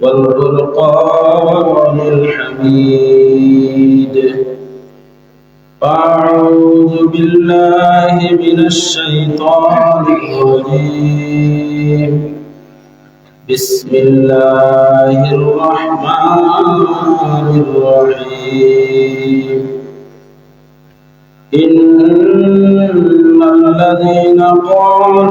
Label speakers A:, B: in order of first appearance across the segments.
A: والفرقان الحميد أعوذ بالله من الشيطان الرجيم. بسم الله الرحمن الرحيم. إن الذين قالوا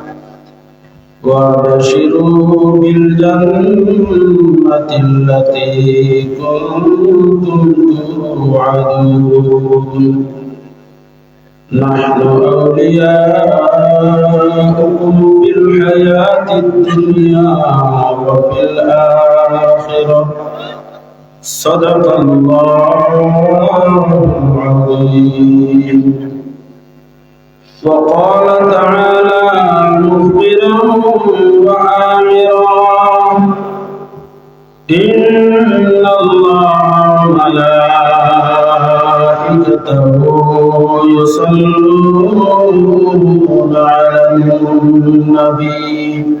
A: وابشروا بالجنة التي كنتم توعدون. نحن أولياؤكم في الحياة الدنيا وفي الآخرة. صدق الله العظيم. وقال تعالى مخبرا وآمرا إن الله ملائكته يصلون على النبي.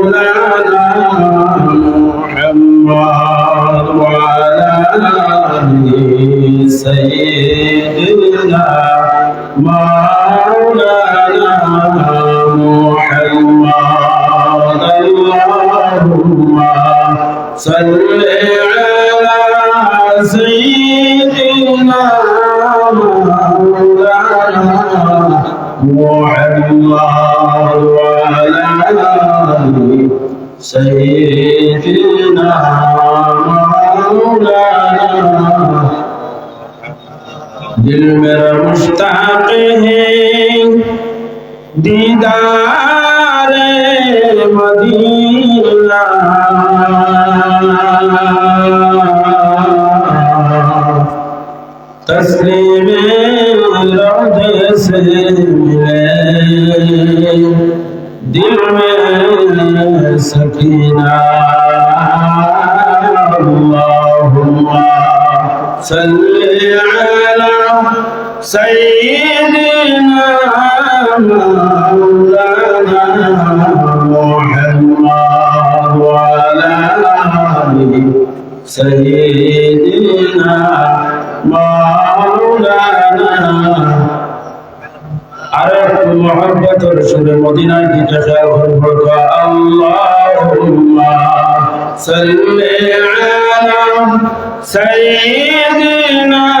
A: سيدنا مولانا محمد اللهم صل على سيدنا مولانا محمد وعلى سيدنا مولانا दिल मेरा मुश्ताक है दीदार मदीना तस्लीम रोजे से मिले दिल में सकीना अल्लाहुम्मा सल्ली अला سيدنا مولانا محمد وعلى آله سيدنا مولانا. عرفت محبة رسول مدينة تشاهد اللهم صل على سيدنا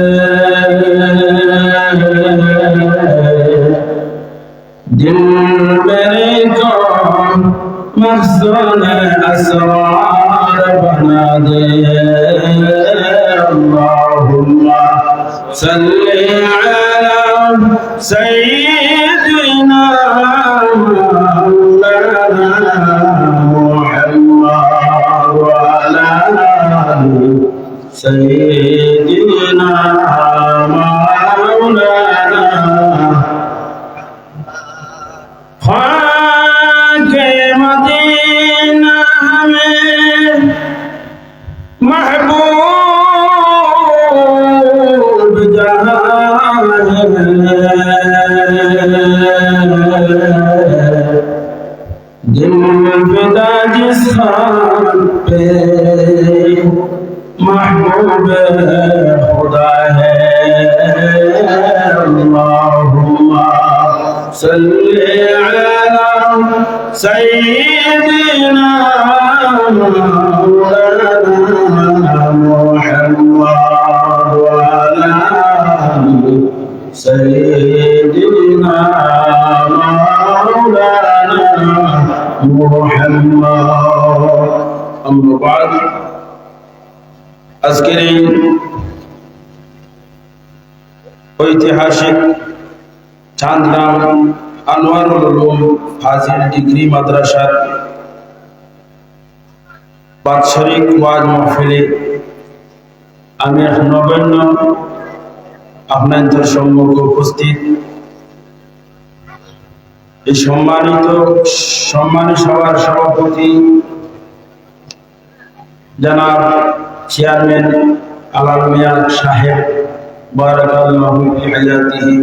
A: اسرار بنا دے اللهم صل على سيدنا Amen. মাদ্রাসার বাৎসরিক ওয়াজ মাহফিলে আমি নগণ্য আপনাদের সম্মুখে উপস্থিত। এই সম্মানিত, সম্মানী সভার সভাপতি জনাব চেয়ারম্যান আলাল মিয়া সাহেব, বারাকাল্লাহু ফি হায়াতিহি।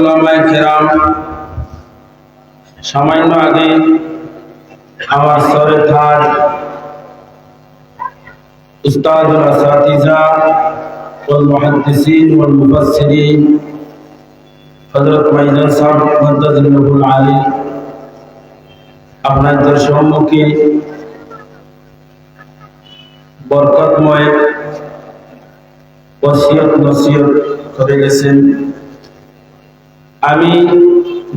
A: উলামায়ে কেরাম সামান্য আগে আমার সরে থার উস্তাদ আসাতিজা والمحدثين والمفسرين হজরত মাইজান সাহেব মদ্দাজুল আলী আপনাদের সম্মুখে বরকতময় ওসিয়ত নসিয়ত করে গেছেন আমি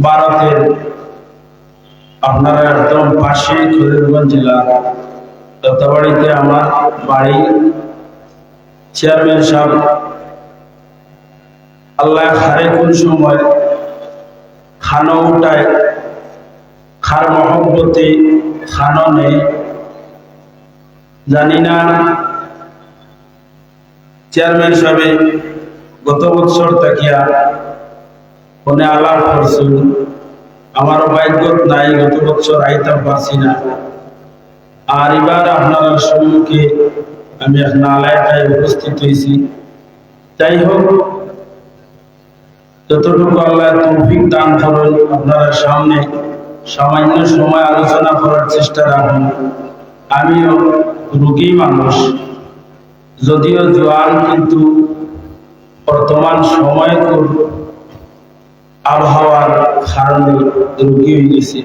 A: ভারতের আপনারা একদম পাশে খলিলগঞ্জ জেলা, দত্তাবাড়িতে আমার বাড়ি। চেয়ারম্যান সাহেব, আল্লাহ খারে কোন সময় খানো উঠায়, খার মহব্বতে খানো নেই। জানি না চেয়ারম্যান সাহেবে গত বছর তাকিয়া কোনে আলাপ করছিল আমারও বাইকত নাই, গত বছর আইতাম পারছি না। আর এবার আপনার সম্মুখে আমি এখন উপস্থিত হয়েছি। যাই হোক, যতটুকু আল্লাহ তৌফিক দান করুন, আপনারা সামনে সামান্য সময় আলোচনা করার চেষ্টা রাখুন। আমিও রুগী মানুষ। যদিও জোয়ান কিন্তু বর্তমান সময় খুব আবহাওয়ার কারণে রুগী হয়ে গেছে।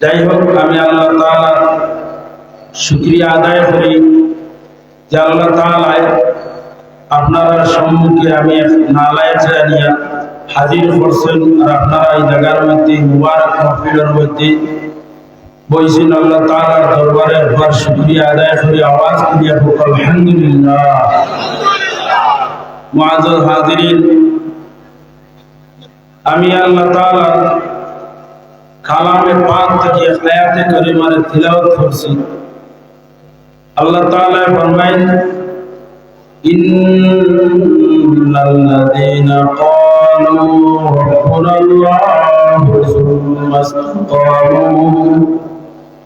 A: যাই হোক আমি আল্লাহ তাআলা শুক্রিয়া আদায় করি যে আল্লাহ তাআলায় আপনারা সম্মুখে আমি নালায় জানিয়া হাজির করছেন আর আপনারা এই জায়গার মধ্যে মুবারক মাহফিলের মধ্যে বইছেন। আল্লাহ তাআলার দরবারে একবার শুকরিয়া আদায় করে, আওয়াজ করিয়া হোক আলহামদুলিল্লাহ। মুআজ্জাজ হাজিরিন আমি আল্লাহ তাআলা কালামে পাক থেকে আয়াতে কারিমারে তিলাওয়াত করছি আল্লাহ তাআলা ফরমায় إن الذين قالوا ربنا الله ثم استقاموا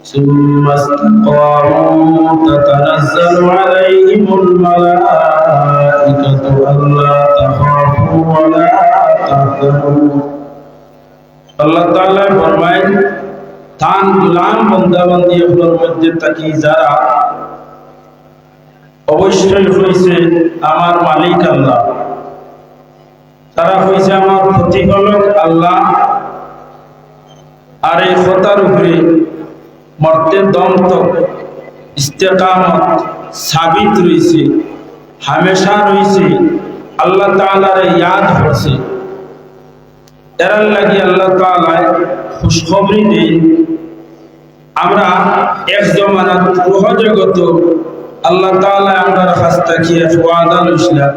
A: ثم استقاموا تتنزل عليهم الملائكة ألا تخافوا ولا تحزنوا আল্লাহ তাআলা ফরমায় তান গুলাম বন্দাবন্দি এগুলোর মধ্যে তাকি যারা অবশ্যই হয়েছে আমার মালিক আল্লাহ। তারা হয়েছে আমার প্রতিপালক আল্লাহ। আর এই কথার উপরে মর্তে দন্ত, ইস্তেকামত সাবিত রয়েছে হামেশা রয়েছে আল্লাহ তাআলার ইয়াদ করছে এরার লাগি আল্লাহ তাআলায় খুশখবরি দেই। আমরা এক জমানাত রুহ জগত আল্লাহ তাআলা আমরা কাছ থেকে ওয়াদা লইছিলাম।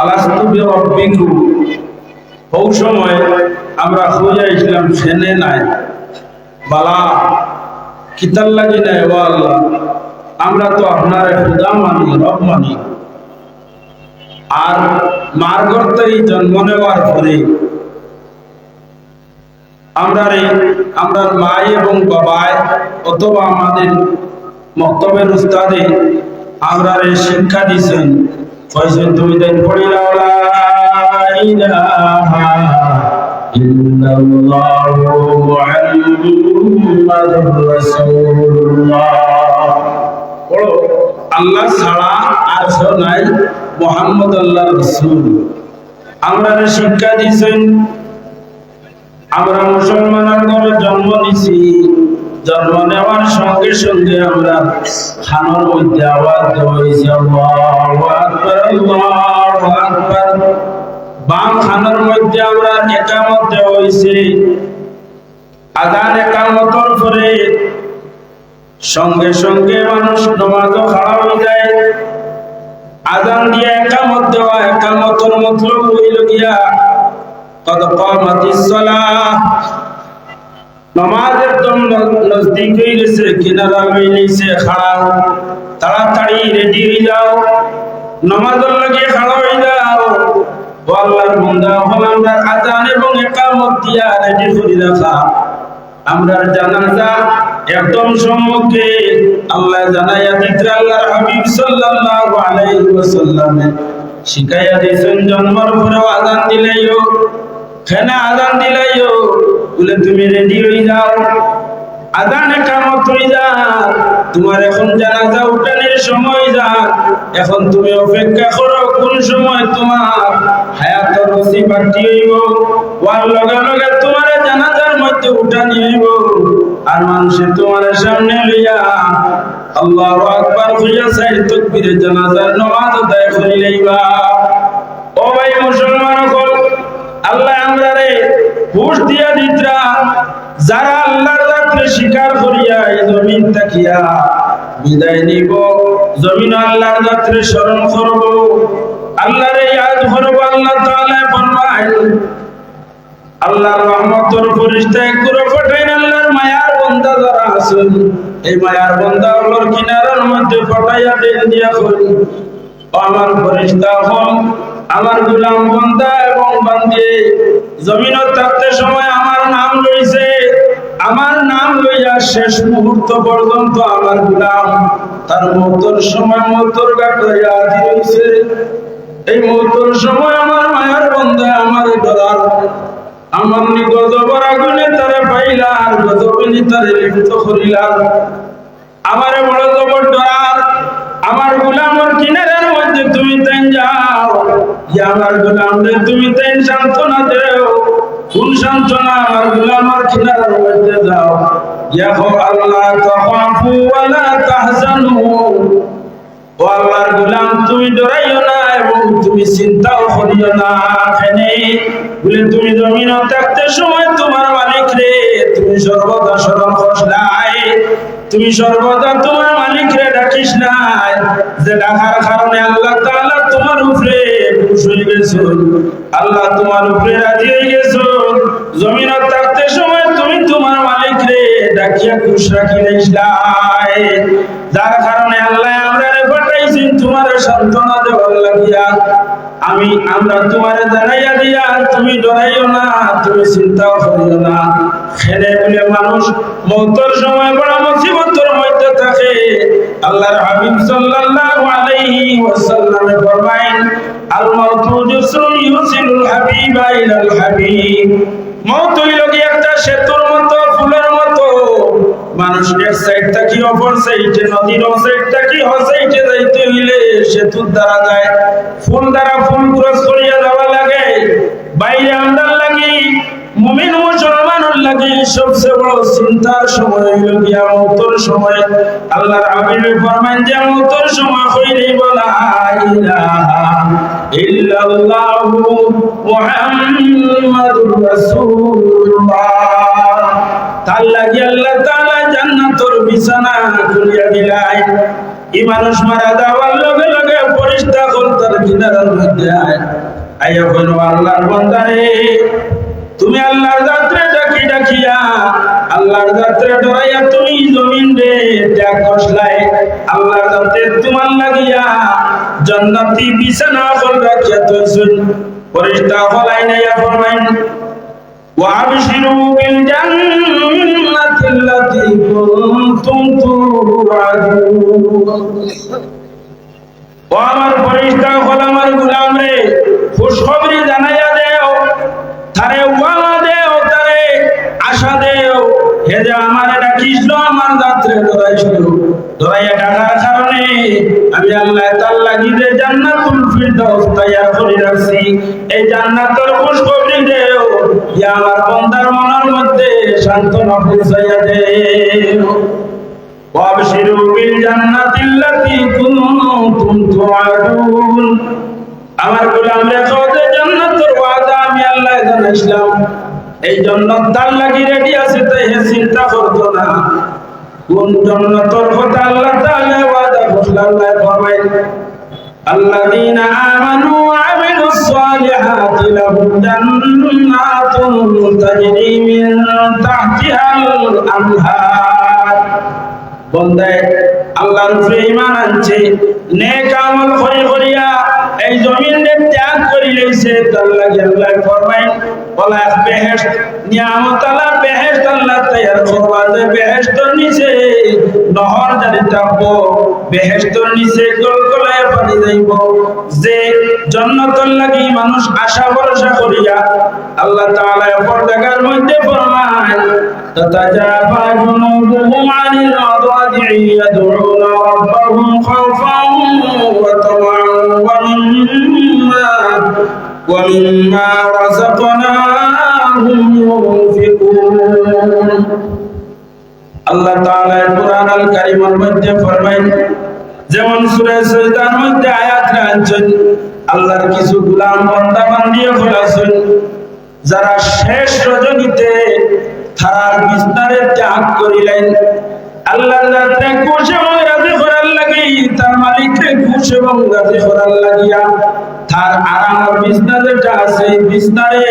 A: আলাস্তু বিরাব্বিকুম হৌ সময় আমরা খুঁজে ইসলাম ফেনে নাই। বালা, কিতাল লাগি নাই, ও আল্লাহ। আমরা তো আপনার খুদা মানি, রব মানি। আর মার গর্তেই জন্ম নেওয়ার পরে আমরা আমরা মাই এবং বাবায় অথবা আমাদের মক্তবের উস্তাদে আমরা রে শিক্ষা দিছেন। কয়েছেন তুমি দিন পড়িলা আল্লাহ ছাড়া আর নাই মোহাম্মদ আল্লাহ রসুল। আমরা শিক্ষা দিয়েছেন আমরা মুসলমানের ঘরে জন্ম নিছি। জন্ম নেওয়ার সঙ্গে সঙ্গে আমরা খানোর মধ্যে আওয়াজ। বাম খানোর মধ্যে আমরা একামত হয়েছে আদান একামতর পরে সঙ্গে সঙ্গে মানুষ নমাজও খাড়া হয়ে যায়। আদান দিয়ে একামত দেওয়া, একামতর মতলব হইল গিয়া নজদিক তাড়াতাড়ি রেডি হয়ে যাও। নমাজের খাড়া হয়ে আমরা এবং দিয়া রেডি জানাজা একদম সম্মুখে আল্লাহ জানাইয়া দিতে আল্লাহর শিখাইয়া দিয়েছেন, জন্মের পরেও আজান দিলেইও খেনা আজান দিলাইও। বলে, তুমি রেডি হয়ে যাও। আজানে কামত হয়ে যা। তোমার এখন জানাজা উঠানের সময় যা। এখন তুমি অপেক্ষা করো কোন সময় তোমার হায়াত রসি বাড়তি হইব। ওয়ার লগে লগে তোমার জানাজার মধ্যে উঠানি হইব। আর মানুষে তোমার সামনে লইয়া আল্লাহ আকবার হইয়া সাইড তকবীরে জানাজার নামাজ আদায় করিলেইবা ও ভাই মুসলমান আল্লাহ আমরা রে হুশ দিয়া দিতরা যারা আল্লাহর রাত্রে স্বীকার করিয়া এই জমিন তাকিয়া বিদায় নিব। জমিন আল্লাহর রাত্রে স্মরণ করব। আল্লাহর ইয়াদ করব আল্লাহ তাআলা ফরমায় আল্লাহর রহমতের ফেরেশতা করে পাঠাইন আল্লাহর মায়ার বান্দা যারা আছেন, এই মায়ার বান্দা হলোর কিনারার মধ্যে পাঠাইয়া দেন দিয়া করি আমার ফেরেশতা হল আমার গোলাম বান্দা এবং বান্দি, জমিনত থাকতে সময় আমার নাম লইছে। আমার নাম লইয়া শেষ মুহূর্ত পর্যন্ত আমার গোলাম তার মতর সময় মতর গাটইয়া দিয়েছে এই মতর সময় আমার মায়ের বন্ধা আমার ডরার আমার নি গজবর আগুনে তারে পাইলা আর গজবিনী তারে লিপ্ত করিলাম আমার বড় জবর ডরার আমার গুলামর কিনারের মধ্যে তুমি তেন যাও। আমার তুমি তেন সান্ত্বনা দেও। কোন সান্ত্বনা? আমার মধ্যে ইয়াহো আল্লাহ তাখাফু ওয়ালা তাহজানু। ও আল্লাহর গোলাম, তুমি ডরাইও না এবং তুমি চিন্তাও করিও না। এখানে বলে, তুমি জমিন থাকতে সময় তোমার মালিক রে, তুমি সর্বদা স্মরণ তুমি সর্বদা তোমার মালিক রে, ডাকিস নাই। যে ডাকার কারণে আল্লাহ তোমার উপরে খুশ হয়ে গেছো আল্লাহ তোমার উপরে রাজি হয়ে গেছো। জমিন থাকতে সময় তুমি তোমার মালিক রে ডাকিয়া খুশ রাখি যার কারণে আল্লাহ আমরা তোমার সান্ত্বনা দেওয়ার লাগিয়া। আমি, আমরা তোমারে জানাইয়া দিয়া, তুমি ডরাইও না, তুমি চিন্তাও করিও না। খেলে বলে মানুষ মৌতর সময়, বড় মুসিবতের মধ্যে থাকে। আল্লাহর হাবিব সাল্লাল্লাহু আলাইহি ওয়াসাল্লামে ফরমায়েন, আল মাউতু জুসরুন ইউসিলুল হাবিবা ইলাল হাবিব। মৌত হইল কি একটা সেতুর মতো, ফুলের মতো। মানুষ এক সাইড থাকি অপর সাইডে, নদীর ও সাইড থাকি হ সাইডে যাইতে হইলে সেতুর দ্বারা যায়। ফুল দ্বারা ফুল ক্রস করিয়া যাওয়া লাগে। বাইরে মুসলমানের লাগি সবচেয়ে বড় চিন্তার সময় হইল গিয়া সময়। আল্লাহর হাবিবে ফরমান যে মৌতর সময় হইলেই বলা ইল্লাল্লাহু মুহাম্মাদুর রাসূলুল্লাহ। তার লাগি আল্লাহ তাআলা জান্নাতের বিছানা খুলিয়া দিলাই। এই মানুষ মারা যাওয়ার লগে লগে ফরিস্তা হল তার কিনারার মধ্যে আয়। কইল আল্লাহর তুমি আল্লাহর যাত্রা ডাকি ডাকিয়া আল্লাহর যাত্রা ডরাইয়া তুমি জমিন রে ত্যাগ করলাই আল্লাহর যাত্রে তোমার লাগিয়া জান্নাতি বিছানা হল রাখিয়া তুইছুন ফরিস্তা হল আইনাইয়া ফরমাইন وابشروا بالجنة التي كنتم توعدون ও আমার ফরিস্তা হল আমার গুলাম রে খুশখবরি জানাইয়া দেও তারে ওয়ালা দেও তারে আশা দেও হে যে আমার ডাকিস আমার যাত্রে ধরাইছিল ধরাইয়া ডাকার কারণে আমি আল্লাহ তার লাগি যে জান্নাতুল ফিরদাউস তৈয়ার করে রাখছি এই জান্নাতের খুশখবরি দেও ইয়া আমার বান্দার মনের মধ্যে সান্ত্বনা পৌঁছাইয়া দেও وابشروا بالجنة التي كنتم توعدون আমার গোলাম রেখো যে জান্নাতের ওয়াদা আমি আল্লাহ জানাইছিলাম এই জান্নাত তার লাগি রেডি আছে তাই হে চিন্তা করতো না কোন জান্নাতের কথা আল্লাহ তাআলা ওয়াদা করলেন আল্লাহ ফরমায় الذين آمنوا وعملوا الصالحات لهم جنات تجري من تحتها الأنهار বন্দায় আল্লাহর উপরে ঈমান আনছে নেক আমল করি করিয়া এই জমিনে ত্যাগ করি লইছে তার লাগি আল্লাহ ফরমাইন বলা বেহেশত নিয়ামত আল্লাহ বেহেশত আল্লাহ তৈয়ার করবা যে বেহেশতর নিচে নহর জানি থাকবো বেহেশতর নিচে গলগলায় পানি যাইব যে জন্নতর লাগি মানুষ আশা ভরসা করিয়া আল্লাহ তাআলা অপর জায়গার মধ্যে ফরমায় تتجافى جنوبهم عن المضاجع يدعون ربهم خوفا ومما رزقناهم ينفقون আল্লাহ তাআলা কুরআন আল কারীমের মধ্যে ফরমায় যেমন সূরা সাজদার মধ্যে আয়াত আনছেন আল্লাহর কিছু গোলাম বান্দা বান্দিয়ে খোলাছেন যারা শেষ রজনীতে থারার বিস্তারে ত্যাগ করিলেন আল্লাহ রাত্রে খুশ এবং রাজি করার লাগি তার মালিককে খুশ এবং রাজি করার লাগিয়া তার আরামের বিছনা যেটা আছে বিছনারে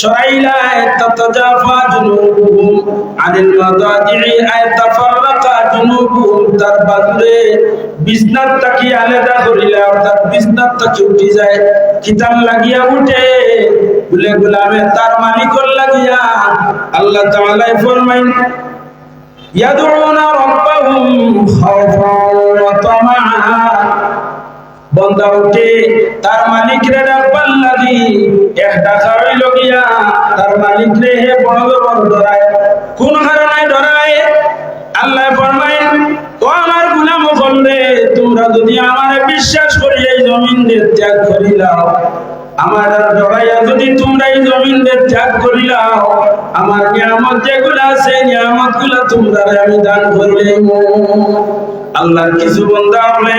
A: সরাইলায় তাতাজাফা জুনুবুহুম, আনিল মাদাজি'i আয় তাফাররাকা তার বাদুরে বিছনার তাকি আলাদা করিলে অর্থাৎ বিছনার তাকি উঠি যায়, কিতাব লাগিয়া উঠে, বলে গোলামে তার মালিকর লাগিয়া আল্লাহ তাআলা ফরমাইন, ইয়াদউনা রাব্বাহুম খাওফান ওয়া তামাআ, বন্দা উঠে তার মালিক রে ডাকবার লাগি এক ডাকা হইল গিয়া তার মালিক রে হে বড় বড় ডরায়। কোন কারণে ডরায়? আল্লাহ ফরমায় ও আমার গুলাম বললে তোমরা যদি আমারে বিশ্বাস করি এই জমিন দিয়ে ত্যাগ করিলাও আমার ডরাইয়া যদি তোমরা এই জমিন দিয়ে ত্যাগ করিলাও আমার নিয়ামত যেগুলো আছে নিয়ামতগুলা তোমরা আমি দান করিলাম আল্লাহর কিছু বন্ধা হলে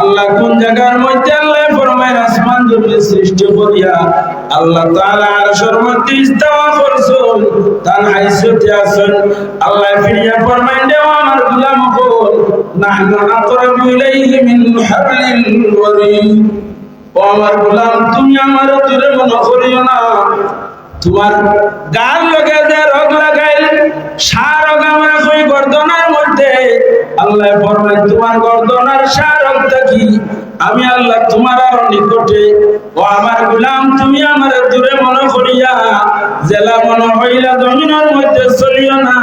A: আল্লাহ কোন জায়গার মধ্যে আল্লাহ ফরমায় আসমান জমিন সৃষ্টি করিয়া আল্লাহ তাআলা আরশের মধ্যে ইস্তাওয়া করছেন। তার হাইসতে আছেন, আল্লাহ ফিরিয়া ফরমায় দেও আমার গোলাম হল নাহনু আকরাবু ইলাইহি মিন হাবলিল ওয়ারিদ ও আমার গোলাম, তুমি আমার দূরে মনে করিও না। তোমার গাল লগে যে রোগ লাগাই সার আমরা কই গর্দনার মধ্যে। আল্লাহ ফরমায় তোমার গর্দনার সার রোগ কি? আমি আল্লাহ, তোমার আর নিকটে। ও আমার গুলাম, তুমি আমার দূরে মনে করিয়া, জেলা মনে হইলা জমিনের মধ্যে চলিও না।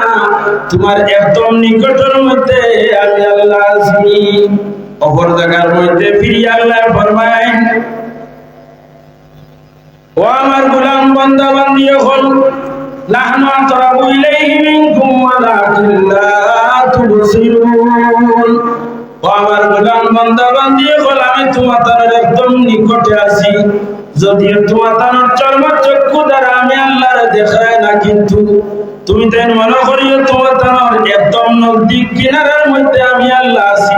A: তোমার একদম নিকটের মধ্যে আমি আল্লাহ আছি। অপর জায়গার মধ্যে ফিরিয়া আল্লাহ ফরমায় ও আমার গোলাম বান্দা বান্দি হল। নাহনু আকরাবু ইলাইহি মিনকুম ওয়ালাকিন লা তুবসিরুন। ও আমার গোলাম বান্দা বান্দি হল, আমি তোমাদের একদম নিকটে আছি। যদিও তোমাদের চর্ম চক্ষু দ্বারা আমি আল্লাহর দেখায় না, কিন্তু তুমি তাই মনে করিও তোমাদের একদম নদী কিনারার মধ্যে আমি আল্লাহ আছি।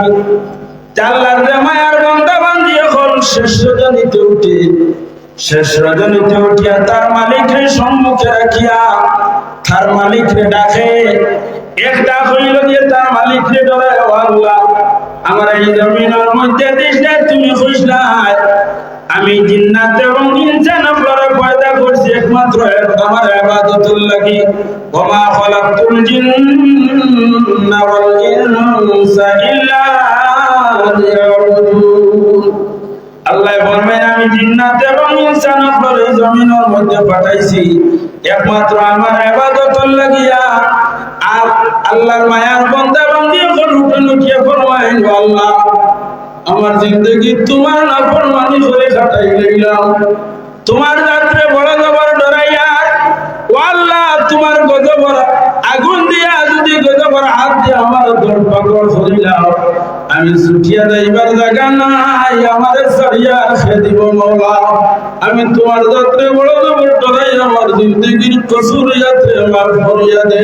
A: আল্লাহর মায়ার বান্দা বান্দি হল শেষ রজনীতে উঠে শেষ রজনীতে উঠিয়া তার মালিকের সম্মুখে রাখিয়া তার মালিকরে ডাকে এক ডাক হইল দিয়ে তার মালিকরে ডরে আল্লাহ, আমার এই জমিনের মধ্যে দিস তুমি খুশ নাই। আমি জিন্নাত এবং ইনসান আপনারা পয়দা করছি, একমাত্র আমার ইবাদতুল লাগি ওমা খালাকতুল জিন্না ওয়াল ইনসা ইল্লা আল্লাহ বলবেন, আমি জিন্নাত এবং জমিনের মধ্যে পাঠাইছি। একমাত্র আমার ইবাদতের লাগিয়া। আর আল্লাহর মায়ার বান্দা বান্দি যখন উঠে ফরমাইন আল্লাহ, আমার জিন্দগি তোমার নাফর মানি করে কাটাই লইলাম। তোমার যাত্রে বড় জবর ডরাইয়া, ও আল্লাহ, তোমার গজবর আগুন দিয়া আমি ছুটিয়া যাইবার জায়গা নাই, আমার সরিয়া সে দিব মৌলা আমি তোমার যাত্রে বড় আমার জিন্দগির আমার করিয়া দে।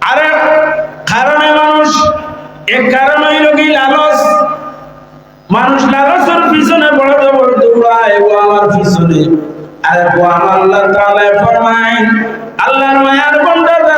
A: আরে, কারণে মানুষ কারণ লালস। মানুষ লালসের পিছনে বড় দৌড়ায় ও আমার পিছনে। আরে, ও আমার আল্লাহ আল্লাহর মায়ার বান্দা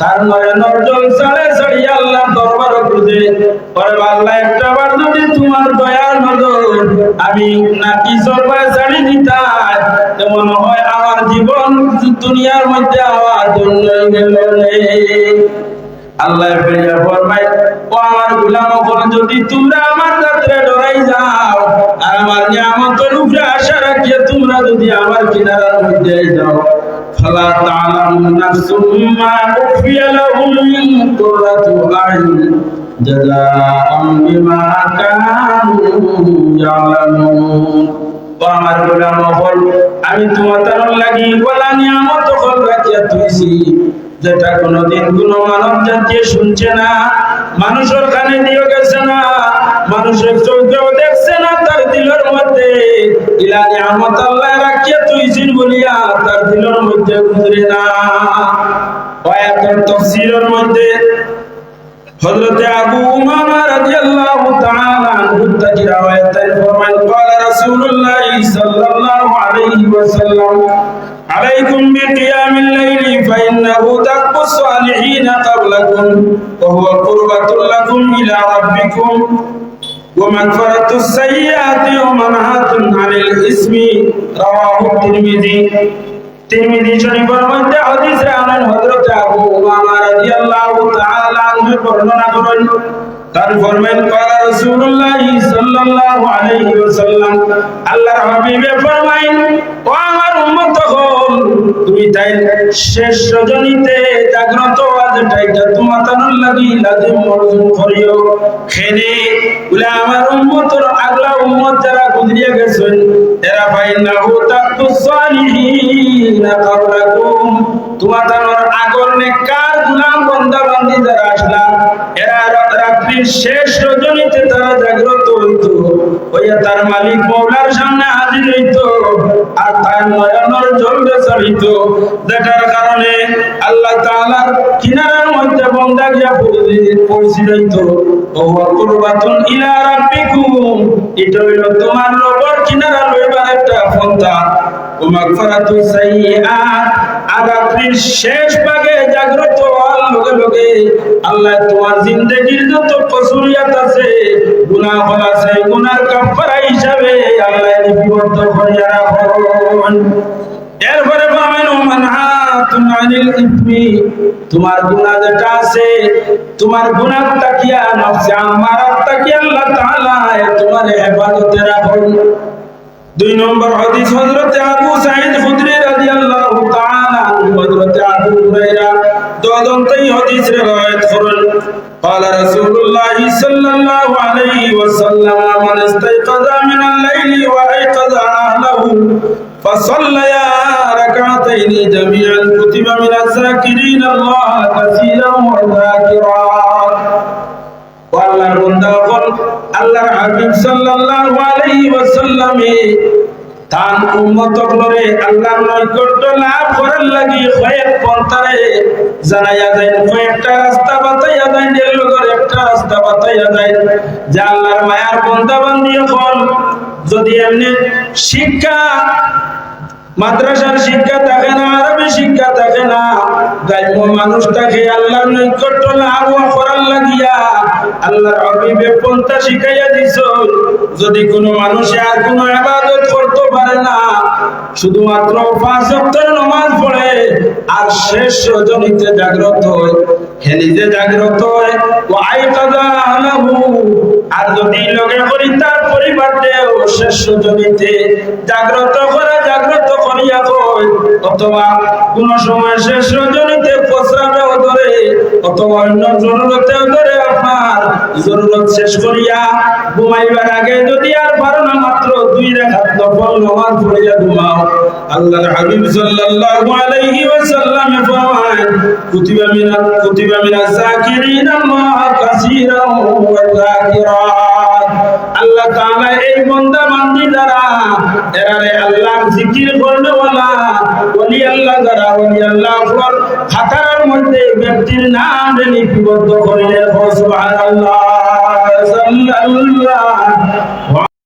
A: তার নয়নর জল সাড়ে সাড়িয়া আল্লাহ দরবার খুঁজে পরে আল্লাহ একটা বার যদি তোমার দয়ার নজর আমি নাকি সরবায় ছাড়ি দিতাই তেমন হয় আমার জীবন দুনিয়ার মধ্যে আমার জন্য গেল আল্লাহ ফিরিয়া ফরমায়, ও আমার গোলাম যদি তোমরা আমার যাত্রা ডরাই যাও, আর আমার নিয়ামতের উপরে আশা রাখিয়া তোমরা যদি আমার কিনারার মধ্যে যাও فلا تعلم نفس ما أخفي لهم من قرة أعين جزاء بما كانوا يعلمون ও আমার গোলাম হল আমি তোমার তার লাগি বলা নিয়ামত হল রাখিয়া তুইছি যেটা কোনোদিন কোন মানব জাতীয় শুনছে না মানুষের কানে দিও গেছে না মানুষের চোখেও দেখছে না তার দিলের মধ্যে ইলা নিয়ামত আল্লাহ রাখিয়া তুইছিন বলিয়া তার দিলের মধ্যে গুজরে না কয়েকটা তফসিরের মধ্যে হযরত আবু উমামা রাদিয়াল্লাহু তাআলা আনহু থেকে রওয়ায়াতের ফরমান قال رسول الله صلى الله عليه وسلم عليكم بقيام الليل فإنه دأب الصالحين قبلكم وهو قربة لكم إلى ربكم ومغفرة السيئات ومنهاة عن الإثم رواه الترمذي তিরমিজি শরীফের মধ্যে হাদিসে আনেন হযরত আবু উমামা রাদিয়াল্লাহু তাআলা আনহু বর্ণনা করেন তার ফরমান قال رسول الله صلى الله عليه وسلم আল্লাহর হাবিবে ফরমাইন ও আমার উম্মত খেনে বলে, আমার উম্মতর আগলা উম্মত যারা গুজরিয়া গেছেন, এরা ফাইন্নাহু তাকুস সালিহিন কাবলাকুম তোমার তানোর শেষ রজনীতে তারা জাগ্রত হইতো, হইয়া তার মালিক মৌলার সামনে হাজির হইতো, আর তার নয়নর জলবে চালিত যেটার কারণে আল্লাহ তাআলার কিনারার মধ্যে বন্দা গিয়া পৌঁছে যাইতো ও কুরবাতুন ইলা রাব্বিকুম। এটা হইল তোমার রবের কিনারা লইবার একটা পন্থা। মাগফিরাতু সাইয়্যাত আর রাত্রির শেষ ভাগে জাগ্রত হওয়ার লগে লগে আল্লাহ তোমার জিন্দেগির যত কসুরিয়াত আছে গুনাহ ফল আছে, গুনার কাফারা হিসাবে আল্লাহ লিপিবদ্ধ করিয়া রাখুন। এরপরে পাবেন মানহাতুন আনিল ইসমি তোমার গুনাহ যেটা আছে, তোমার গুনাহ তাকিয়া নফসে? আমারাত তাকিয়া আল্লাহ তাআলা তোমার হেফাজতে রাখুন? দুই নম্বর হাদিস হযরত আবু সাঈদ খুদরি রাদিয়াল্লাহু তাআলা আনহু হযরত আবু হুরায়রা দোদন্তই হাদিস riwayat করেন قال رسول الله صلى الله عليه وسلم من استيقظ من الليل وأيقظ أهله فصليا ركعتين جميعا كتب من الذاكرين الله كثيرا والذاكرات আল্লাহর বান্দা হল আল্লাহর হাবিব সাল্লাল্লাহু আলাইহি ওয়াসাল্লামে তার উম্মত করে আল্লাহর নৈকট্য লাভ করার লাগি কয়েক পন্থারে জানাইয়া দেন। কয়েকটা রাস্তা বাতাইয়া দেন, এর লগর একটা রাস্তা বাতাইয়া দেন। যে আল্লাহর মায়ার বন্ধা বান্দি যদি এমনি শিক্ষা মাদ্রাসার শিক্ষা থাকে না, আরবি শিক্ষা থাকে না। গ্রাম্য মানুষটাকে আল্লাহর নৈকট্য লাভ করার লাগিয়া আল্লাহর হাবিবে পন্থা শিখাইয়া দিছ। যদি কোনো মানুষে আর কোনো ইবাদত করতে পারে না, শুধুমাত্র পাঁচ ওয়াক্তের নামাজ পড়ে আর শেষ রজনীতে জাগ্রত হয়, হে নিজে জাগ্রত হয় ও আই কাদা আর যদি লগে করি তার পরিবারটাও শেষ রজনীতে জাগ্রত করা জাগ্রত করিয়া কয় অথবা কোন সময় শেষ রজনীতে ধরে অথবা অন্য জরুরতেও ধরে আপনার জরুরত শেষ করিয়া ঘুমাইবার আগে যদি আর পারো না মাত্র দুই পড়িয়া ঘুমাও। হাবিব সাল্লাল্লাহু আলাইহি কুতিবা কুতিবা ওয়া যাকিরাত আল্লাহ তাআলা এই বান্দা বান্দি দ্বারা এরারে আল্লাহ জিকির করবে ওয়ালা ওলি আল্লাহ দ্বারা, ওলি আল্লাহ ফর খাতার মধ্যে ব্যক্তির নাম লিপিবদ্ধ করিলেন। সুবহানাল্লাহ। সাল্লাল্লাহু।